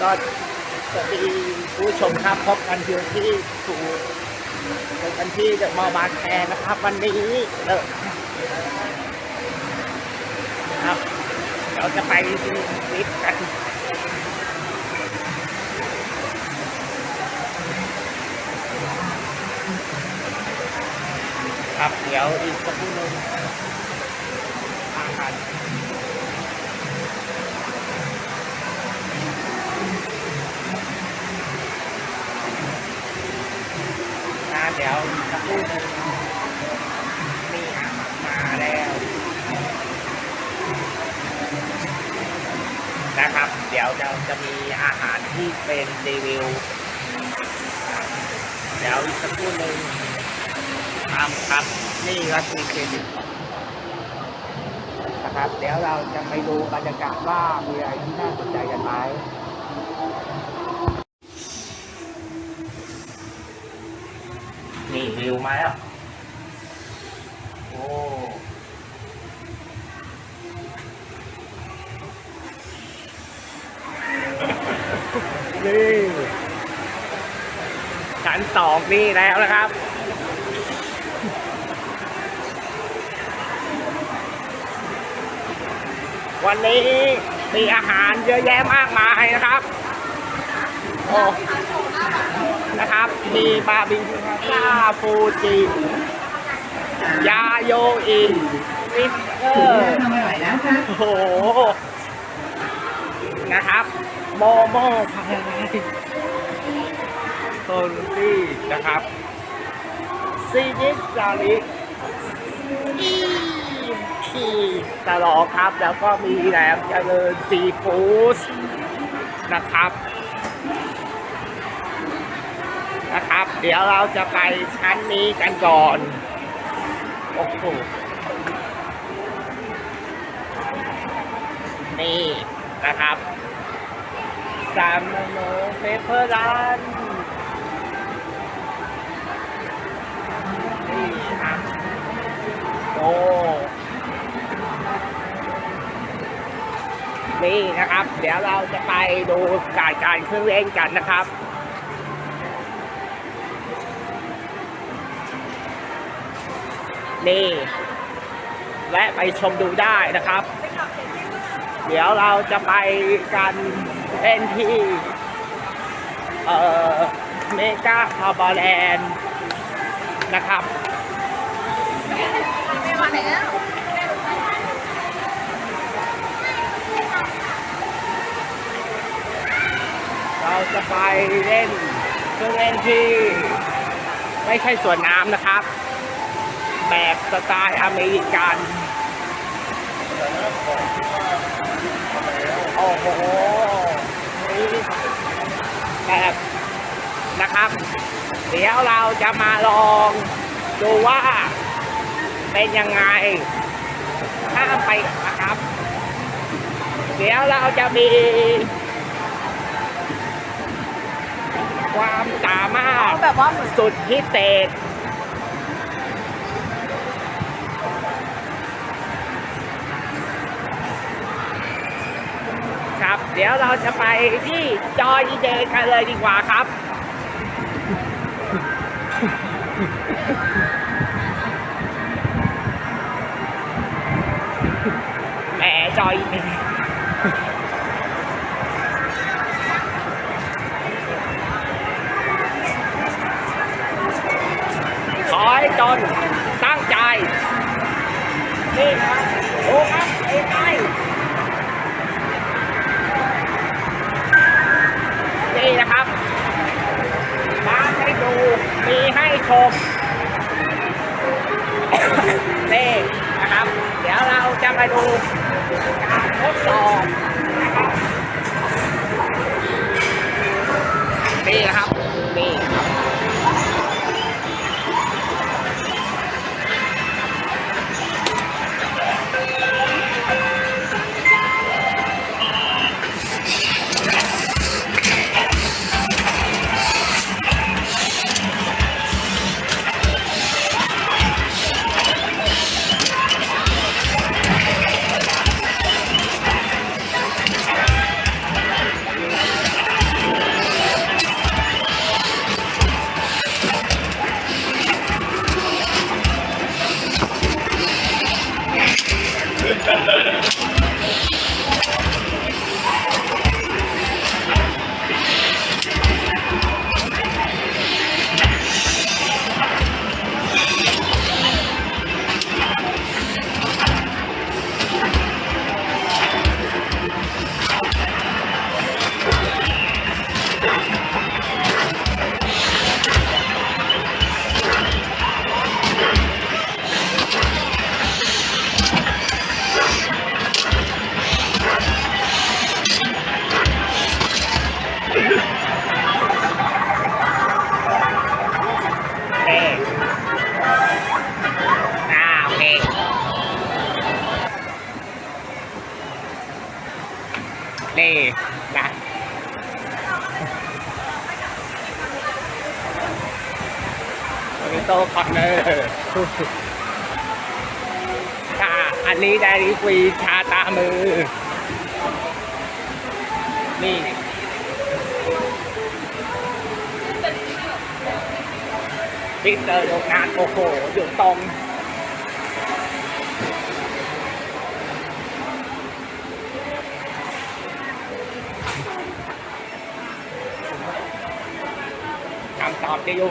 ก็สวัสดีผู้ชมครับพบกันอยู่ที่ถูกพบกันที่เดอะมอบางแคนะครับวันนี้เออครับเราจะไปดูคลิปกันครับเดี๋ยวอีกสักครู่นึงอาหารนะเดี๋ยวอีกสักครู่หนึงนี่อะมาแล้ว นะครับ เดี๋ยวเราจะมีอาหารที่เป็น รีวิว เดี๋ยวอีกสักครู่หนึ่งครับครับนี่ก็คือเครดิตนะครับ เดี๋ยวเราจะไปดูบรรยากาศว่ามีอะไรที่น่าสนใจกันไหมนี่วิวมาแล้วโอ้ นี่ชั้นสองนี่แล้วนะครับ วันนี้มีอาหารเยอะแยะมากมายนะครับ โอ้นะครับ มีบาร์บีคิวข้าฟูจิยาโยอิฟิสเออร์ทำไม่ไหวแล้วค่ะโอ้โห นะครับ โมโม่พายโซนตี้นะครับซีนิสซาลิอีพีตลอครับ แล้วก็มีแหลมเจริญซีฟู้ดนะครับ นะครับ เดี๋ยวเราจะไปชั้นนี้กันก่อน โอ้โห นี่นะครับ ซามโนเปเปอร์รันนี่ครับโอ้นี่นะครับ เดี๋ยวเราจะไปดูการการเครื่องเล่นกันนะครับนี่แวะไปชมดูได้นะครับ เดี๋ยวเราจะไปกัน เล่นที่เอ่อเมกาคาร์บอแลนด์นะครับเราจะไปเล่นเครื่องเล่นที่ไม่ใช่สวนน้ำนะครับ แบบสไตล์อเมริกัน โอ้โห นะครับ เดี๋ยวเราจะมาลองดูว่าเป็นยังไงข้ามไปนะครับ เดี๋ยวเราจะมี ความสามารถแบบว่าเหมือนสุดพิเศษ เดี๋ยวเราจะไปที่จอยเดย์กันเลยดีกว่าครับ แหมจอยเดย์ขอให้จน มิโต้คอนเนอร์ค่ะอันนี้ไดรีฟรีชาตามือ นี่พิเตอร์โรงงานโอ้โหอยู่ตรงคำตอบจะอยู่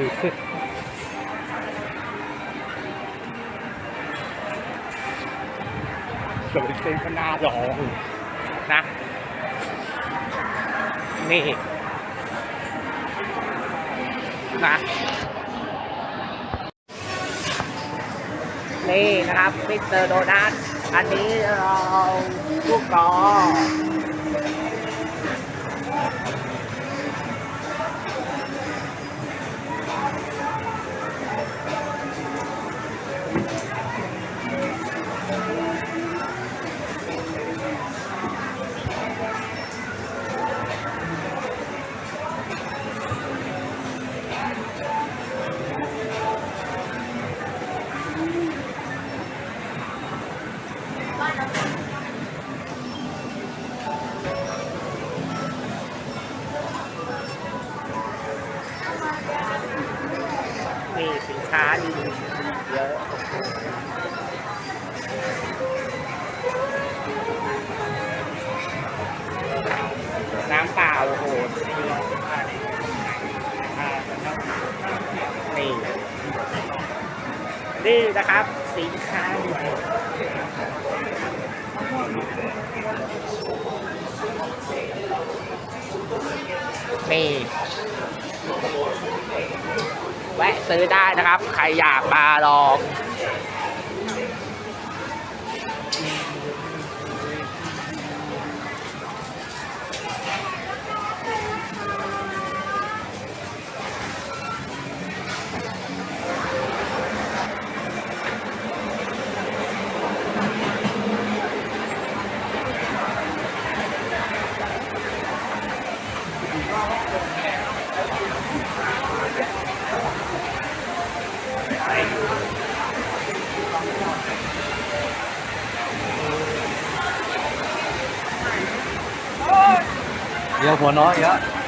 มเอาละครับคือสวยเป็นขนาหรองนะ นี่ นะนี่นะครับมิสเตอร์โดนัทอันนี้เราลูกกอ นี่นะครับสินค้าดีนี่แวะซื้อได้นะครับ ใครอยากมาลอง หัวน้อยเยอะ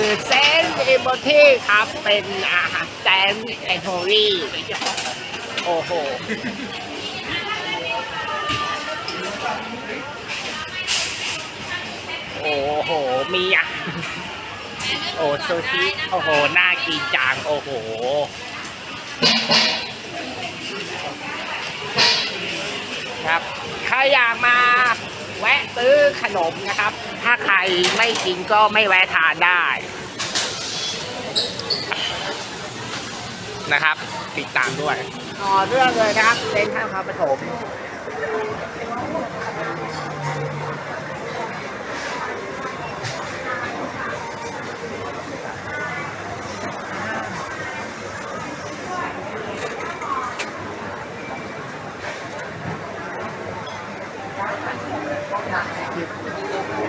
คือเซนต์เอโบทีครับ เป็นอาหารแซนต์แอนโทรีโอ้โห โอ้โห มีอะ โอ้ซูชิ โอ้โห น่ากินจัง โอ้โหครับใครอยากมาแวะซื้อขนมนะครับ ถ้าใครไม่กินก็ไม่แวะทานได้ นะครับ ติดตามด้วยต่อเรื่องเลยนะครับเซนท่านครับปฐม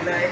เลย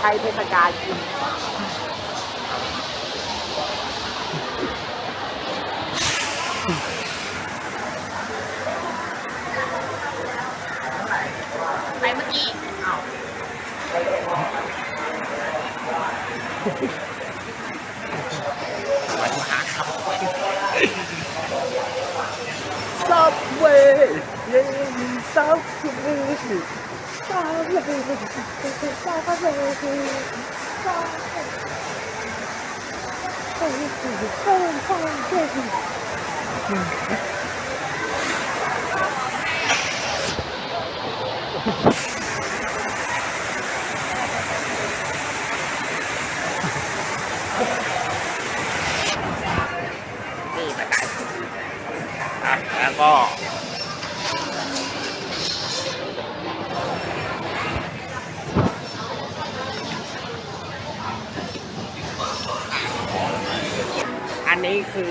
ใช้เทศกาลกินไปเมื่อกี้ 就是上花的东西，上上一起上上电视。嗯。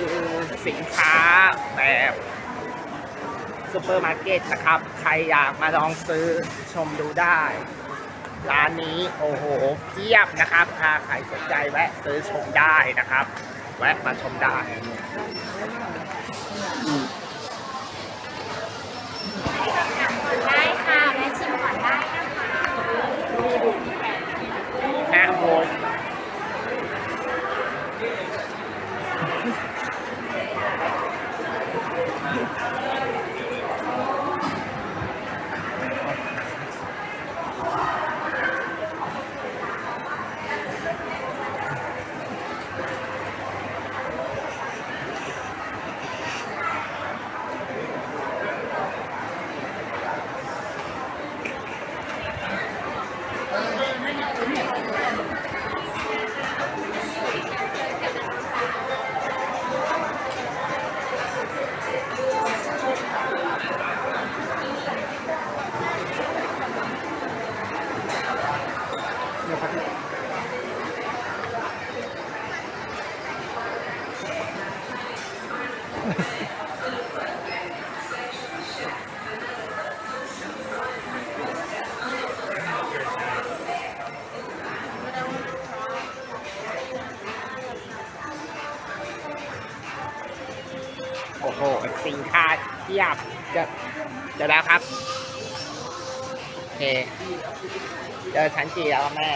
คือสินค้าแบบซูเปอร์มาร์เก็ตนะครับ ใครอยากมาลองซื้อชมดูได้ ร้านนี้โอ้โหเพียบนะครับถ้าใครสนใจแวะซื้อชมได้นะครับ แวะมาชมได้ได้ สินค้าเทียบจะจะแล้วครับ โอเค เจอชั้นจีแล้วแม่